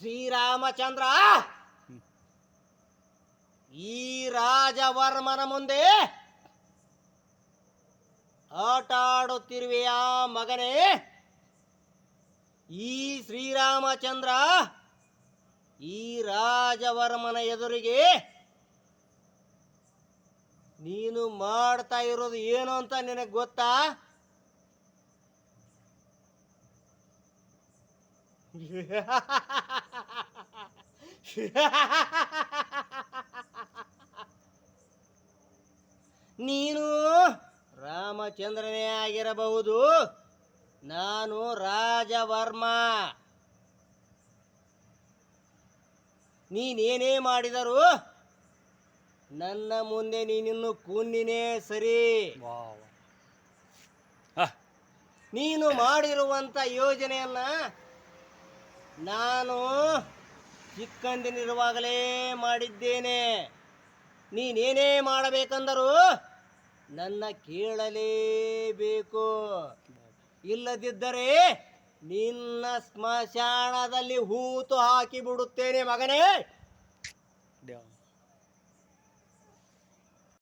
ಶ್ರೀರಾಮಚಂದ್ರ ಈ ರಾಜವರ್ಮನ ಮುಂದೆ ಆಟ ಆಡುತ್ತಿರುವೆಯಾ ಮಗನೇ? ಈ ಶ್ರೀರಾಮಚಂದ್ರ ಈ ರಾಜವರ್ಮನ ಎದುರಿಗೆ ನೀನು ಮಾಡ್ತಾ ಇರೋದು ಏನು ಅಂತ ನಿನಗೆ ಗೊತ್ತಾ? ನೀನು ರಾಮಚಂದ್ರನೇ ಆಗಿರಬಹುದು. ನಾನು ರಾಜವರ್ಮ. ನೀನೇನೇ ಮಾಡಿದರೂ ನನ್ನ ಮುಂದೆ ನೀನಿನ್ನು ಕುನ್ನಿನೇ ಸರಿ. ನೀನು ಮಾಡಿರುವಂತ ಯೋಜನೆಯನ್ನ ನಾನು ಚಿಕ್ಕಂದಿನಿರುವಾಗಲೇ ಮಾಡಿದ್ದೇನೆ. ನೀನೇನೇ ಮಾಡಬೇಕಂದರೂ ನನ್ನ ಕೇಳಲೇಬೇಕು. ಇಲ್ಲದಿದ್ದರೆ ನಿನ್ನ ಸ್ಮಶಾನದಲ್ಲಿ ಹೂತು ಹಾಕಿ ಬಿಡುತ್ತೇನೆ ಮಗನೇ. ದೇವ